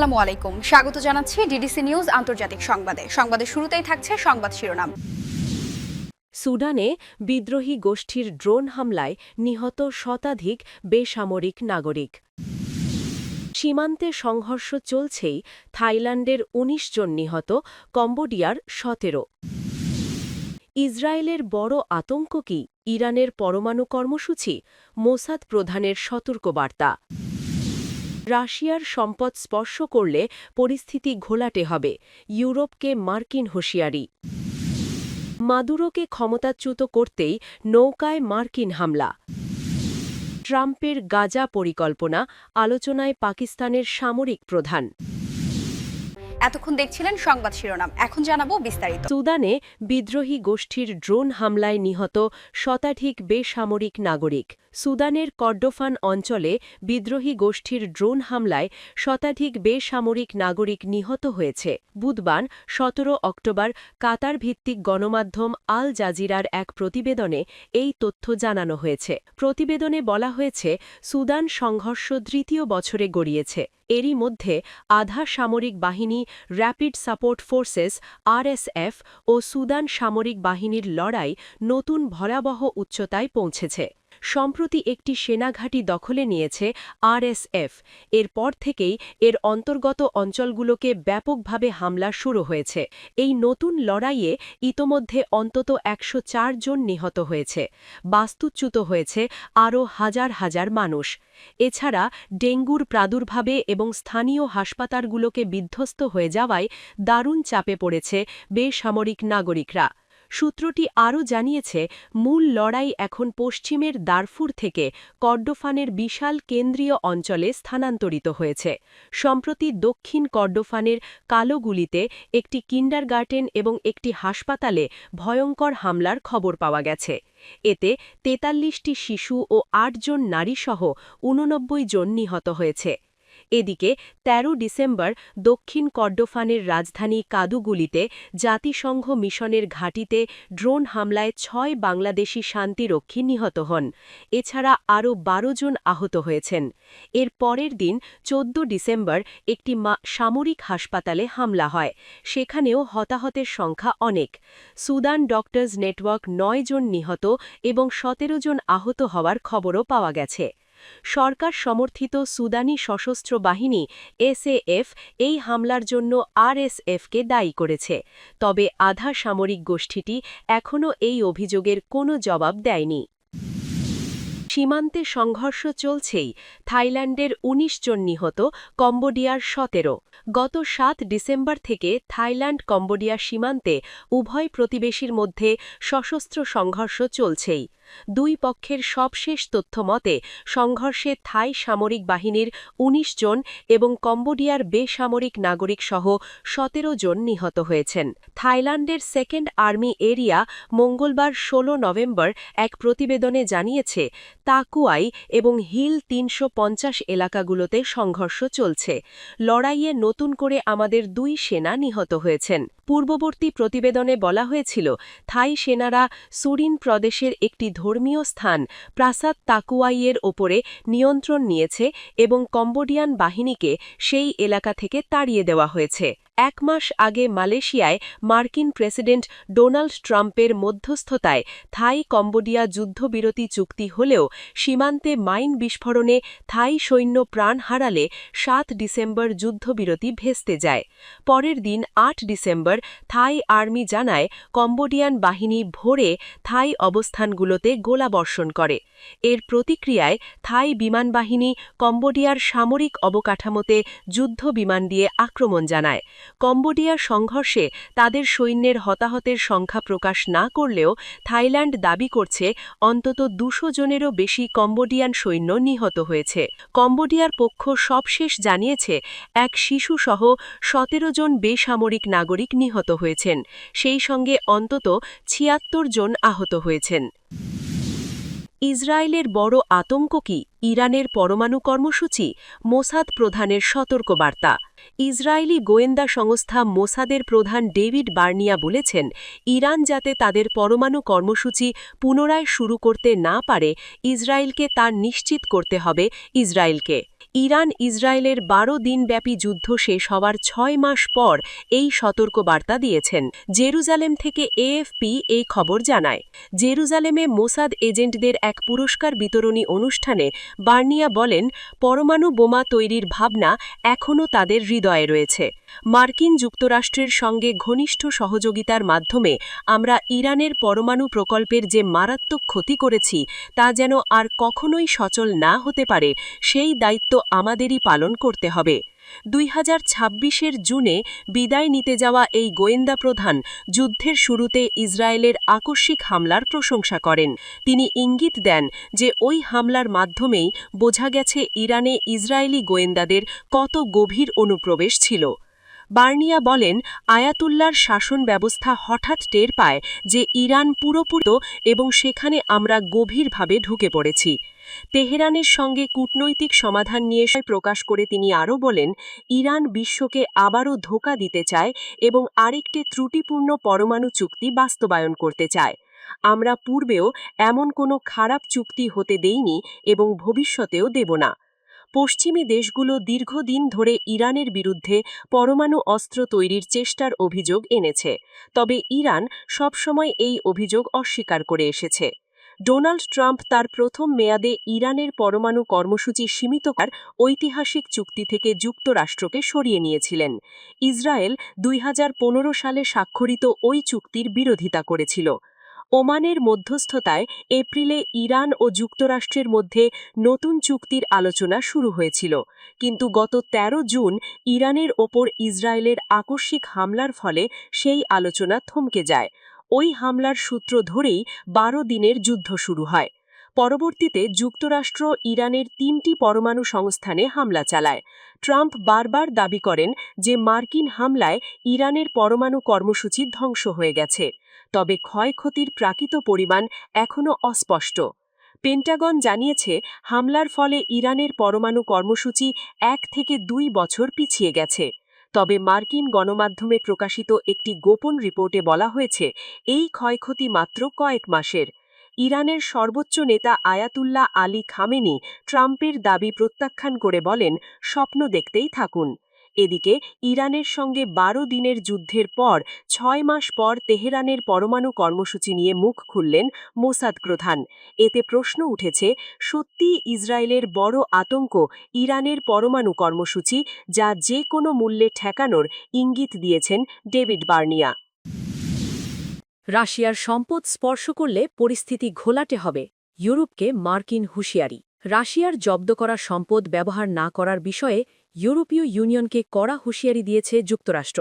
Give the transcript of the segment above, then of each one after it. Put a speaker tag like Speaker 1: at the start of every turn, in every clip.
Speaker 1: আসসালামু আলাইকুম। স্বাগত জানাচ্ছি ডিডিসি নিউজ আন্তর্জাতিক সংবাদে। সংবাদের শুরুতেই থাকছে সংবাদ শিরোনাম।
Speaker 2: সুডানে বিদ্রোহী গোষ্ঠীর ড্রোন হামলায় নিহত শতাধিক বেসামরিক নাগরিক। সীমান্তে সংঘর্ষ চলছেই থাইল্যান্ডের ১৯ জন নিহত, কম্বোডিয়ার সতেরো। ইসরায়েলের বড় আতঙ্ক কি? ইরানের পরমাণু কর্মসূচি? মোসাদ প্রধানের সতর্কবার্তা। রাশিয়ার সম্পদ স্পর্শ করলে পরিস্থিতি ঘোলাটে হবে। ইউরোপকে মার্কিন হুঁশিয়ারি। মাদুরোকে ক্ষমতাচ্যুত করতেই নৌকায় মার্কিন হামলা। ট্রাম্পের গাজা পরিকল্পনা আলোচনায় পাকিস্তানের সামরিক প্রধান।
Speaker 1: এতক্ষণ দেখছিলেন সংবাদ শিরোনাম। এখন জানাব বিস্তারিত।
Speaker 2: সুদানে বিদ্রোহী গোষ্ঠীর ড্রোন হামলায় নিহত শতাধিক বেসামরিক নাগরিক। সুদানের কর্ডোফান অঞ্চলে বিদ্রোহী গোষ্ঠীর ড্রোন হামলায় শতাধিক বেসামরিক নাগরিক নিহত হয়েছে। বুধবার, সতেরো অক্টোবর কাতার ভিত্তিক গণমাধ্যম আল জাজিরার এক প্রতিবেদনে এই তথ্য জানানো হয়েছে। প্রতিবেদনে বলা হয়েছে, সুদান সংঘর্ষ তৃতীয় বছরে গড়িয়েছে। এরই মধ্যে আধা সামরিক বাহিনী র্যাপিড সাপোর্ট ফোর্সেস আরএসএফ ও সুদান সামরিক বাহিনীর লড়াই নতুন ভয়াবহ উচ্চতায় পৌঁছেছে। সম্প্রতি একটি সেনাঘাঁটি দখলে নিয়েছে আরএসএফ। এরপর থেকেই এর অন্তর্গত অঞ্চলগুলোকে ব্যাপকভাবে হামলা শুরু হয়েছে। এই নতুন লড়াইয়ে ইতোমধ্যে অন্তত একশো চার জন নিহত হয়েছে। বাস্তুচ্যুত হয়েছে আরও হাজার হাজার মানুষ। এছাড়া ডেঙ্গুর প্রাদুর্ভাবে এবং স্থানীয় হাসপাতালগুলোকে বিধ্বস্ত হয়ে যাওয়ায় দারুণ চাপে পড়েছে বেসামরিক নাগরিকরা। সূত্রটি আরও জানিয়েছে, মূল লড়াই এখন পশ্চিমের দারফুর থেকে কর্ডোফানের বিশাল কেন্দ্রীয় অঞ্চলে স্থানান্তরিত হয়েছে। সম্প্রতি দক্ষিণ কর্ডোফানের কালোগুলিতে একটি কিন্ডারগার্টেন এবং একটি হাসপাতালে ভয়ঙ্কর হামলার খবর পাওয়া গেছে। এতে তেতাল্লিশটি শিশু ও আটজন নারীসহ ঊননব্বই জন নিহত হয়েছে। এদিকে ১৩ ডিসেম্বর দক্ষিণ কর্ডোফানের রাজধানী কাদুগুলিতে জাতিসংঘ মিশনের ঘাঁটিতে ড্রোন হামলায় ছয় বাংলাদেশি শান্তিরক্ষী নিহত হন। এছাড়া আরও ১২ জন আহত হয়েছেন। এর পরের দিন ১৪ ডিসেম্বর একটি সামরিক হাসপাতালে হামলা হয়। সেখানেও হতাহতের সংখ্যা অনেক। সুদান ডক্টরস নেটওয়ার্ক নয় জন নিহত এবং সতেরো জন আহত হওয়ার খবরও পাওয়া গেছে। সরকার সমর্থিত সুদানি সশস্ত্র বাহিনী এসএএফ এই হামলার জন্য আরএসএফকে দায়ী করেছে, তবে আধা সামরিক গোষ্ঠীটি এখনও এই অভিযোগের কোনো জবাব দেয়নি। সীমান্তে সংঘর্ষ চলছেই, থাইল্যান্ডের ১৯ জন নিহত, কম্বোডিয়ার সতেরো। গত সাত ডিসেম্বর থেকে থাইল্যান্ড কম্বোডিয়া সীমান্তে উভয় প্রতিবেশীর মধ্যে সশস্ত্র সংঘর্ষ চলছেই। দুই পক্ষের সবশেষ তথ্য মতে সংঘর্ষে থাই সামরিক বাহিনীর ১৯ জন এবং কম্বোডিয়ার বেসামরিক নাগরিক সহ সতেরো জন নিহত হয়েছেন। থাইল্যান্ডের সেকেন্ড আর্মি এরিয়া মঙ্গলবার ১৬ নভেম্বর এক প্রতিবেদনে জানিয়েছে, তাকুয়াই এবং হিল তিনশো পঞ্চাশ এলাকাগুলোতে সংঘর্ষ চলছে। লড়াইয়ে নতুন করে আমাদের দুই সেনা নিহত হয়েছেন। পূর্ববর্তী প্রতিবেদনে বলা হয়েছিল, থাই সেনারা সুরিন প্রদেশের একটি ধর্মীয় স্থান প্রাসাদ তাকুয়াইয়ের ওপরে নিয়ন্ত্রণ নিয়েছে এবং কম্বোডিয়ান বাহিনীকে সেই এলাকা থেকে তাড়িয়ে দেওয়া হয়েছে। এক মাস আগে মালয়েশিয়ায় মার্কিন প্রেসিডেন্ট ডোনাল্ড ট্রাম্পের মধ্যস্থতায় থাই কম্বোডিয়া যুদ্ধবিরতি চুক্তি হলেও সীমান্তে মাইন বিস্ফোরণে থাই সৈন্য প্রাণ হারালে সাত ডিসেম্বর যুদ্ধবিরতি ভেস্তে যায়। পরের দিন আট ডিসেম্বর থাই আর্মি জানায় কম্বোডিয়ান বাহিনী ভোরে থাই অবস্থানগুলোতে গোলাবর্ষণ করে। এর প্রতিক্রিয়ায় থাই বিমানবাহিনী কম্বোডিয়ার সামরিক অবকাঠামোতে যুদ্ধ বিমান দিয়ে আক্রমণ জানায়। কম্বোডিয়ার সংঘর্ষে তাদের সৈন্যের হতাহতের সংখ্যা প্রকাশ না করলেও থাইল্যান্ড দাবি করছে অন্তত দুশো জনেরও বেশি কম্বোডিয়ান সৈন্য নিহত হয়েছে। কম্বোডিয়ার পক্ষ সবশেষ জানিয়েছে, এক শিশুসহ সতেরো জন বেসামরিক নাগরিক নিহত হয়েছেন। সেই সঙ্গে অন্তত ছিয়াত্তর জন আহত হয়েছেন। ইসরায়েলের বড় আতঙ্ক কি? ইরানের পরমাণু কর্মসূচি? মোসাদ প্রধানের সতর্কবার্তা। ইসরায়েলি গোয়েন্দা সংস্থা মোসাদের প্রধান ডেভিড বার্নিয়া বলেছেন, ইরান যাতে তাদের পরমাণু কর্মসূচি পুনরায় শুরু করতে না পারে, ইসরায়েলকে তা নিশ্চিত করতে হবে ইসরায়েলকে। ইরান ইসরায়েলের বারো দিনব্যাপী যুদ্ধ শেষ হওয়ার ছয় মাস পর এই সতর্কবার্তা দিয়েছেন। জেরুজালেম থেকে এএফপি এই খবর জানায়। জেরুজালেমে মোসাদ এজেন্টদের এক পুরস্কার বিতরণী অনুষ্ঠানে বার্নিয়া বলেন, পরমাণু বোমা তৈরির ভাবনা এখনও তাদের হৃদয়ে রয়েছে। মার্কিন যুক্তরাষ্ট্রের সঙ্গে ঘনিষ্ঠ সহযোগিতার মাধ্যমে আমরা ইরানের পরমাণু প্রকল্পের যে মারাত্মক ক্ষতি করেছি, তা যেন আর কখনোই সচল না হতে পারে, সেই দায়িত্ব আমাদেরই পালন করতে হবে। দুই হাজার ছাব্বিশের জুনে বিদায় নিতে যাওয়া এই গোয়েন্দা প্রধান যুদ্ধের শুরুতে ইসরায়েলের আকস্মিক হামলার প্রশংসা করেন। তিনি ইঙ্গিত দেন যে ওই হামলার মাধ্যমেই বোঝা গেছে ইরানে ইসরায়েলি গোয়েন্দাদের কত গভীর অনুপ্রবেশ ছিল। বার্নিয়া বলেন আয়াতুল্লার শাসন ব্যবস্থা হঠাৎ টের পায় যে ইরান পুরোপুরো এবং সেখানে আমরা গভীরভাবে ঢুকে পড়েছি। তেহরানের সঙ্গে কূটনৈতিক সমাধান নিয়ে প্রকাশ করে তিনি আরও বলেন, ইরান বিশ্বকে আবারও ধোকা দিতে চায় এবং আরেকটি ত্রুটিপূর্ণ পরমাণু চুক্তি বাস্তবায়ন করতে চায়। আমরা পূর্বেও এমন কোনো খারাপ চুক্তি হতে দেইনি এবং ভবিষ্যতেও দেব না। পশ্চিমী দেশগুলো দীর্ঘদিন ধরে ইরানের বিরুদ্ধে পরমাণু অস্ত্র তৈরির চেষ্টার অভিযোগ এনেছে, তবে ইরান সবসময় এই অভিযোগ অস্বীকার করে এসেছে। ডোনাল্ড ট্রাম্প তার প্রথম মেয়াদে ইরানের পরমাণু কর্মসূচি সীমিত করার ঐতিহাসিক চুক্তি থেকে যুক্তরাষ্ট্রকে সরিয়ে নিয়েছিলেন। ইসরায়েল দুই হাজার পনেরো সালে স্বাক্ষরিত ওই চুক্তির বিরোধিতা করেছিল। ওমানের মধ্যস্থতায় এপ্রিলে ইরান ও যুক্তরাষ্ট্রের মধ্যে নতুন চুক্তির আলোচনা শুরু হয়েছিল। কিন্তু গত ১৩ জুন ইরানের ওপর ইসরায়েলের আকস্মিক হামলার ফলে সেই আলোচনা থমকে যায়। ওই হামলার সূত্র ধরেই বারো দিনের যুদ্ধ শুরু হয়। পরবর্তীতে যুক্তরাষ্ট্র ইরানের তিনটি পরমাণু সংস্থানে হামলা চালায়। ট্রাম্প বারবার দাবি করেন যে মার্কিন হামলায় ইরানের পরমাণু কর্মসূচি ধ্বংস হয়ে গেছে। তবে ক্ষয়ক্ষতির প্রাকৃত পরিমাণ এখনও অস্পষ্ট। পেন্টাগন জানিয়েছে, হামলার ফলে ইরানের পরমাণু কর্মসূচি এক থেকে দুই বছর পিছিয়ে গেছে। তবে মার্কিন গণমাধ্যমে প্রকাশিত একটি গোপন রিপোর্টে বলা হয়েছে, এই ক্ষয়ক্ষতি মাত্র কয়েক মাসের। ইরানের সর্বোচ্চ নেতা আয়াতুল্লাহ আলী খামেনি ট্রাম্পের দাবি প্রত্যাখ্যান করে বলেন, স্বপ্ন দেখতেই থাকুন। এদিকে ইরানের সঙ্গে বারো দিনের যুদ্ধের পর ছয় মাস পর তেহরানের পরমাণু কর্মসূচি নিয়ে মুখ খুললেন মোসাদ প্রধান। এতে প্রশ্ন উঠেছে, সত্যি ইসরায়েলের বড় আতঙ্ক ইরানের পরমাণু কর্মসূচি যা যে কোনো মূল্যে ঠেকানোর ইঙ্গিত দিয়েছেন ডেভিড বার্নিয়া। রাশিয়ার সম্পদ স্পর্শ করলে পরিস্থিতি ঘোলাটে হবে, ইউরোপকে মার্কিন হুঁশিয়ারি। রাশিয়ার জব্দ করা সম্পদ ব্যবহার না করার বিষয়ে ইউরোপীয় ইউনিয়নকে কড়া হুঁশিয়ারি দিয়েছে যুক্তরাষ্ট্র।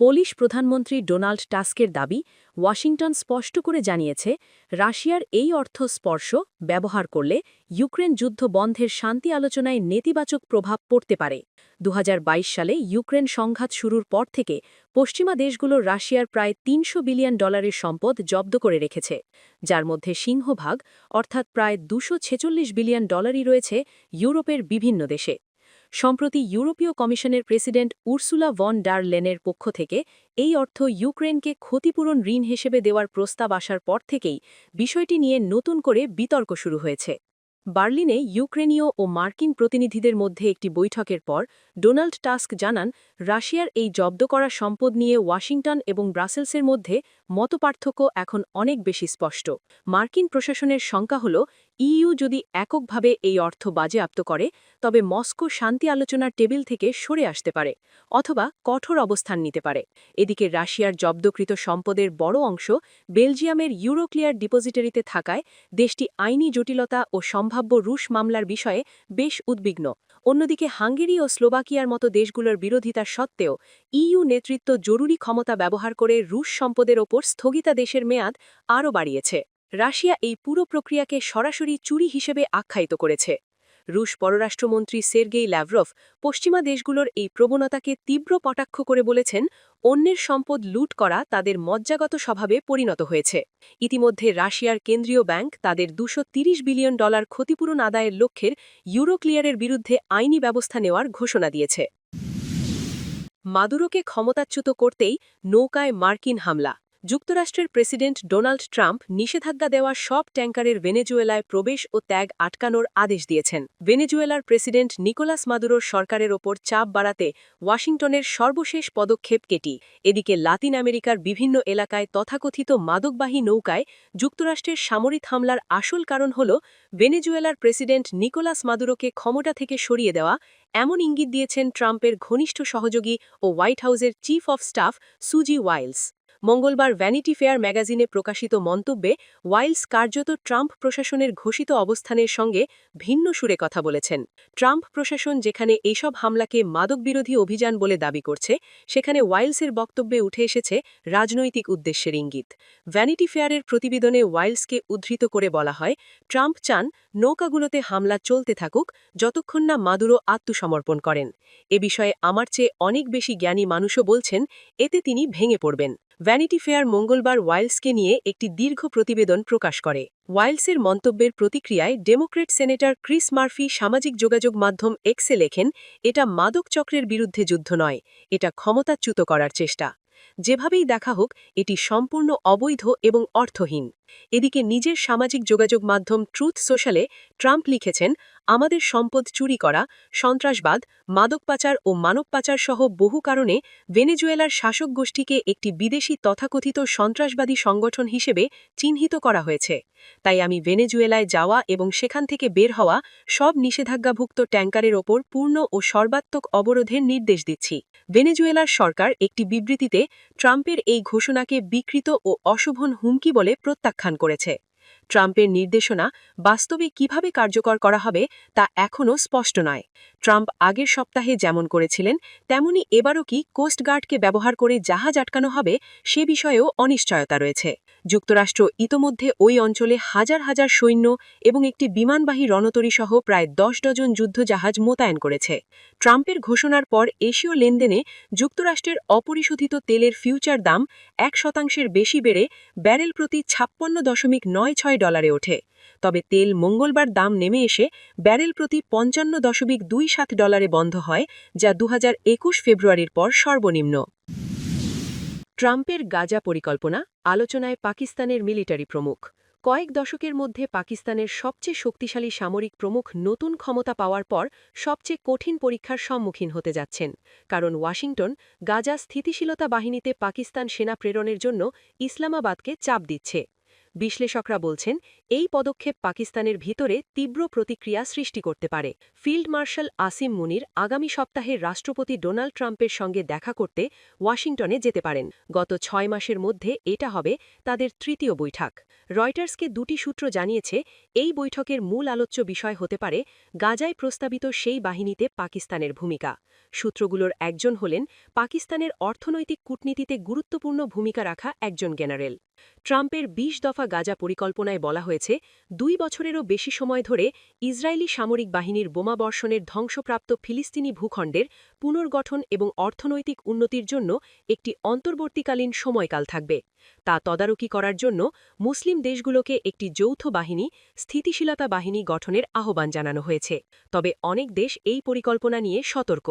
Speaker 2: পোলিশ প্রধানমন্ত্রী ডোনাল্ড টাস্কের দাবি ওয়াশিংটন স্পষ্ট করে জানিয়েছে, রাশিয়ার এই অর্থ স্পর্শ ব্যবহার করলে ইউক্রেন যুদ্ধ বন্ধের শান্তি আলোচনায় নেতিবাচক প্রভাব পড়তে পারে। দু হাজার বাইশ সালে ইউক্রেন সংঘাত শুরুর পর থেকে পশ্চিমা দেশগুলো রাশিয়ার প্রায় তিনশো বিলিয়ন ডলারের সম্পদ জব্দ করে রেখেছে, যার মধ্যে সিংহভাগ, অর্থাৎ প্রায় দুশো বিলিয়ন ডলারই রয়েছে, ইউরোপের বিভিন্ন দেশে। সম্প্রতি ইউরোপীয় কমিশনের প্রেসিডেন্ট উর্সুলা ভন ডার লেনের পক্ষ থেকে এই অর্থ ইউক্রেনকে ক্ষতিপূরণ ঋণ হিসেবে দেওয়ার প্রস্তাব আসার পর থেকেই বিষয়টি নিয়ে নতুন করে বিতর্ক শুরু হয়েছে। বার্লিনে ইউক্রেনীয় ও মার্কিন প্রতিনিধিদের মধ্যে একটি বৈঠকের পর ডোনাল্ড টাস্ক জানান, রাশিয়ার এই জব্দ করা সম্পদ নিয়ে ওয়াশিংটন এবং ব্রাসেলসের মধ্যে মতপার্থক্য এখন অনেক বেশি স্পষ্ট। মার্কিন প্রশাসনের শঙ্কা হল ইইউ যদি এককভাবে এই অর্থ বাজেয়াপ্ত করে, তবে মস্কো শান্তি আলোচনার টেবিল থেকে সরে আসতে পারে, অথবা কঠোর অবস্থান নিতে পারে। এদিকে রাশিয়ার জব্দকৃত সম্পদের বড় অংশ বেলজিয়ামের ইউরোক্লিয়ার ডিপোজিটারিতে থাকায় দেশটি আইনি জটিলতা ও সম্ভাব্য রুশ মামলার বিষয়ে বেশ উদ্বিগ্ন। অন্যদিকে হাঙ্গেরি ও স্লোভাকিয়ার মতো দেশগুলোর বিরোধিতা সত্ত্বেও ইইউ নেতৃত্ব জরুরি ক্ষমতা ব্যবহার করে রুশ সম্পদের ওপর স্থগিতাদেশের মেয়াদ আরও বাড়িয়েছে। রাশিয়া এই পুরো প্রক্রিয়াকে সরাসরি চুরি হিসেবে আখ্যায়িত করেছে। রুশ পররাষ্ট্রমন্ত্রী সের্গেই ল্যাভরভ পশ্চিমা দেশগুলোর এই প্রবণতাকে তীব্র কটাক্ষ করে বলেছেন, অন্যের সম্পদ লুট করা তাদের মজ্জাগত স্বভাবে পরিণত হয়েছে। ইতিমধ্যে রাশিয়ার কেন্দ্রীয় ব্যাংক তাদের দুশো বিলিয়ন ডলার ক্ষতিপূরণ আদায়ের লক্ষ্যের ইউরোক্লিয়ারের বিরুদ্ধে আইনি ব্যবস্থা নেওয়ার ঘোষণা দিয়েছে। মাদুরোকে ক্ষমতাচ্যুত করতেই নৌকায় মার্কিন হামলা। যুক্তরাষ্ট্রের প্রেসিডেন্ট ডোনাল্ড ট্রাম্প নিষেধাজ্ঞা দেওয়া সব ট্যাঙ্কারের ভেনেজুয়েলায় প্রবেশ ও ত্যাগ আটকানোর আদেশ দিয়েছেন। ভেনেজুয়েলার প্রেসিডেন্ট নিকোলাস মাদুরোর সরকারের ওপর চাপ বাড়াতে ওয়াশিংটনের সর্বশেষ পদক্ষেপ কেটি। এদিকে লাতিন আমেরিকার বিভিন্ন এলাকায় তথাকথিত মাদকবাহী নৌকায় যুক্তরাষ্ট্রের সামরিক হামলার আসল কারণ হল ভেনেজুয়েলার প্রেসিডেন্ট নিকোলাস মাদুরোকে ক্ষমতা থেকে সরিয়ে দেওয়া। এমন ইঙ্গিত দিয়েছেন ট্রাম্পের ঘনিষ্ঠ সহযোগী ও হোয়াইট হাউসের chief of staff Susie Wiles. মঙ্গলবার ভ্যানিটি ফেয়ার ম্যাগাজিনে প্রকাশিত মন্তব্যে ওয়াইলস কার্যত ট্রাম্প প্রশাসনের ঘোষিত অবস্থানের সঙ্গে ভিন্ন সুরে কথা বলেছেন। ট্রাম্প প্রশাসন যেখানে এইসব হামলাকে মাদকবিরোধী অভিযান বলে দাবি করছে, সেখানে ওয়াইলসের বক্তব্যে উঠে এসেছে রাজনৈতিক উদ্দেশ্যের ইঙ্গিত। ভ্যানিটি ফেয়ারের প্রতিবেদনে ওয়াইলসকে উদ্ধৃত করে বলা হয়, ট্রাম্প চান নৌকাগুলোতে হামলা চলতে থাকুক, যতক্ষণ না মাদুরো আত্মসমর্পণ করেন। এ বিষয়ে আমার চেয়ে অনেক বেশি জ্ঞানী মানুষও বলছেন, এতে তিনি ভেঙে পড়বেন। ভ্যানিটি ফেয়ার মঙ্গলবার ওয়াইলসকে নিয়ে একটি দীর্ঘ প্রতিবেদন প্রকাশ করে। ওয়াইলসের মন্তব্যের প্রতিক্রিয়ায় ডেমোক্রেট সেনেটর ক্রিস মার্ফি সামাজিক যোগাযোগ মাধ্যম এক্সে লেখেন, এটা মাদক চক্রের বিরুদ্ধে যুদ্ধ নয়, এটা ক্ষমতাচ্যুত করার চেষ্টা। যেভাবেই দেখা হোক, এটি সম্পূর্ণ অবৈধ এবং অর্থহীন। এদিকে নিজের সামাজিক যোগাযোগ মাধ্যম ট্রুথ সোশ্যালে ট্রাম্প লিখেছেন, আমাদের সম্পদ চুরি করা, সন্ত্রাসবাদ, মাদক পাচার ও মানব পাচার সহ বহু কারণে ভেনেজুয়েলার শাসক গোষ্ঠীকে একটি বিদেশি তথাকথিত সন্ত্রাসবাদী সংগঠন হিসেবে চিহ্নিত করা হয়েছে। তাই আমি ভেনেজুয়েলায় যাওয়া এবং সেখান থেকে বের হওয়া সব নিষেধাজ্ঞাভুক্ত ট্যাঙ্কারের ওপর পূর্ণ ও সর্বাত্মক অবরোধের নির্দেশ দিচ্ছি। ভেনেজুয়েলার সরকার একটি বিবৃতিতে ট্রাম্পের এই ঘোষণাকে বিকৃত ও অশোভন হুমকি বলে প্রত্যাখ্যান করেছে। ট্রাম্পের নির্দেশনা বাস্তবে কীভাবে কার্যকর করা হবে তা এখনও স্পষ্ট নয়। ট্রাম্প আগের সপ্তাহে যেমন করেছিলেন, তেমনি এবারও কি কোস্টগার্ডকে ব্যবহার করে জাহাজ আটকানো হবে সে বিষয়েও অনিশ্চয়তা রয়েছে। যুক্তরাষ্ট্র ইতোমধ্যে ওই অঞ্চলে হাজার হাজার সৈন্য এবং একটি বিমানবাহী রণতরী সহ প্রায় দশ ডজন যুদ্ধজাহাজ মোতায়েন করেছে। ট্রাম্পের ঘোষণার পর এশীয় লেনদেনে যুক্তরাষ্ট্রের অপরিশোধিত তেলের ফিউচার দাম এক শতাংশের বেশি বেড়ে ব্যারেল প্রতি ছাপ্পান্ন দশমিক নয় ছয় ডলারে ওঠে। তবে তেল মঙ্গলবার দাম নেমে এসে ব্যারেল প্রতি পঞ্চান্ন দশমিক দুই সাত ডলারে বন্ধ হয়, যা দু হাজার একুশ ফেব্রুয়ারির পর সর্বনিম্ন। ট্রাম্পের গাজা পরিকল্পনা আলোচনায় পাকিস্তানের মিলিটারি প্রমুখ। কয়েক দশকের মধ্যে পাকিস্তানের সবচেয়ে শক্তিশালী সামরিক প্রমুখ নতুন ক্ষমতা পাওয়ার পর সবচেয়ে কঠিন পরীক্ষার সম্মুখীন হতে যাচ্ছেন। কারণ ওয়াশিংটন গাজা স্থিতিশীলতা বাহিনীতে পাকিস্তান সেনা প্রেরণের জন্য ইসলামাবাদকে চাপ দিচ্ছে। বিশ্লেষকরা বলছেন এই পদক্ষেপ পাকিস্তানের ভিতরে তীব্র প্রতিক্রিয়া সৃষ্টি করতে পারে। ফিল্ড মার্শাল আসিম মুনির আগামী সপ্তাহে রাষ্ট্রপতি ডোনাল্ড ট্রাম্পের সঙ্গে দেখা করতে ওয়াশিংটনে যেতে পারেন। গত ছয় মাসের মধ্যে এটা হবে তাদের তৃতীয় বৈঠক। রয়টার্সকে দুটি সূত্র জানিয়েছে, এই বৈঠকের মূল আলোচ্য বিষয় হতে পারে গাজায় প্রস্তাবিত সেই বাহিনীতে পাকিস্তানের ভূমিকা। সূত্রগুলোর একজন হলেন, পাকিস্তানের অর্থনৈতিক কূটনীতিতে গুরুত্বপূর্ণ ভূমিকা রাখা একজন জেনারেল। ট্রাম্পের ২০ দফা গাজা পরিকল্পনায় বলা হয়েছে দুই বছরেরও বেশি সময় ধরে ইসরায়েলি সামরিক বাহিনীর বোমাবর্ষণের ধ্বংসপ্রাপ্ত ফিলিস্তিনি ভূখণ্ডের পুনর্গঠন এবং অর্থনৈতিক উন্নতির জন্য একটি অন্তর্বর্তীকালীন সময়কাল থাকবে। তা তদারকি করার জন্য মুসলিম দেশগুলোকে একটি যৌথ বাহিনী, স্থিতিশীলতা বাহিনী গঠনের আহ্বান জানানো হয়েছে। তবে অনেক দেশ এই পরিকল্পনা নিয়ে সতর্ক।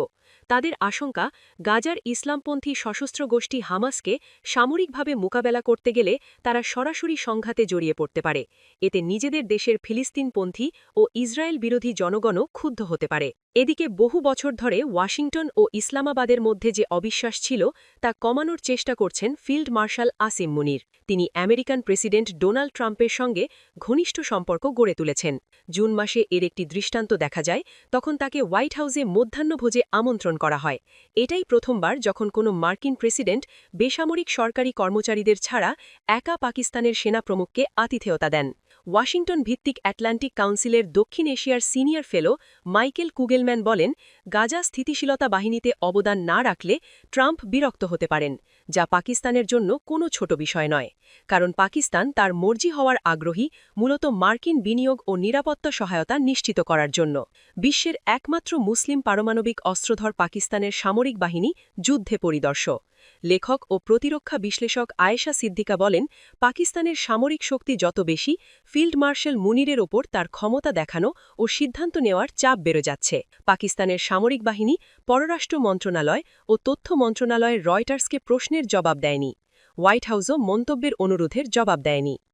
Speaker 2: তাদের আশঙ্কা, গাজার ইসলামপন্থী সশস্ত্র গোষ্ঠী হামাসকে সামরিকভাবে মোকাবেলা করতে গেলে তারা সরাসরি সংঘাতে জড়িয়ে পড়তে পারে। এতে নিজেদের দেশের ফিলিস্তিনপন্থী ও ইসরায়েল বিরোধী জনগণও ক্ষুব্ধ হতে পারে। এদিকে বহু বছর ধরে ওয়াশিংটন ও ইসলামাবাদের মধ্যে যে অবিশ্বাস ছিল, তা কমানোর চেষ্টা করছেন ফিল্ড মার্শাল আসিম মুনির। তিনি আমেরিকান প্রেসিডেন্ট ডোনাল্ড ট্রাম্পের সঙ্গে ঘনিষ্ঠ সম্পর্ক গড়ে তুলেছেন। জুন মাসে এর একটি দৃষ্টান্ত দেখা যায়, তখন তাকে হোয়াইট হাউসে মধ্যাহ্নভোজে আমন্ত্রণ করা হয়। এটাই প্রথমবার যখন কোনো মার্কিন প্রেসিডেন্ট বেসামরিক সরকারি কর্মচারীদের ছাড়া একা পাকিস্তানের সেনা প্রমুখকে আতিথেয়তা দেন। ওয়াশিংটন ভিত্তিক অ্যাটলান্টিক কাউন্সিলের দক্ষিণ এশিয়ার সিনিয়র ফেলো মাইকেল কুগেলম্যান বলেন, গাজা স্থিতিশীলতা বাহিনীতে অবদান না রাখলে ট্রাম্প বিরক্ত হতে পারেন। যা পাকিস্তানের জন্য কোনো ছোট বিষয় নয়, কারণ পাকিস্তান তার মর্জি হওয়ার আগ্রহী মূলত মার্কিন বিনিয়োগ ও নিরাপত্তা সহায়তা নিশ্চিত করার জন্য। বিশ্বের একমাত্র মুসলিম পারমাণবিক অস্ত্রধর পাকিস্তানের সামরিক বাহিনী যুদ্ধে পরিদর্শক। লেখক ও প্রতিরক্ষা বিশ্লেষক আয়েশা সিদ্দিকা বলেন, পাকিস্তানের সামরিক শক্তি যত বেশি, ফিল্ড মার্শাল মুনিরের ওপর তার ক্ষমতা দেখানো ও সিদ্ধান্ত নেওয়ার চাপ বেড়ে যাচ্ছে। পাকিস্তানের সামরিক বাহিনী, পররাষ্ট্র মন্ত্রণালয় ও তথ্য মন্ত্রণালয়ের রয়টার্সকে প্রশ্নের জবাব দেয়নি। হোয়াইট হাউসও মন্তব্যের অনুরোধের জবাব দেয়নি।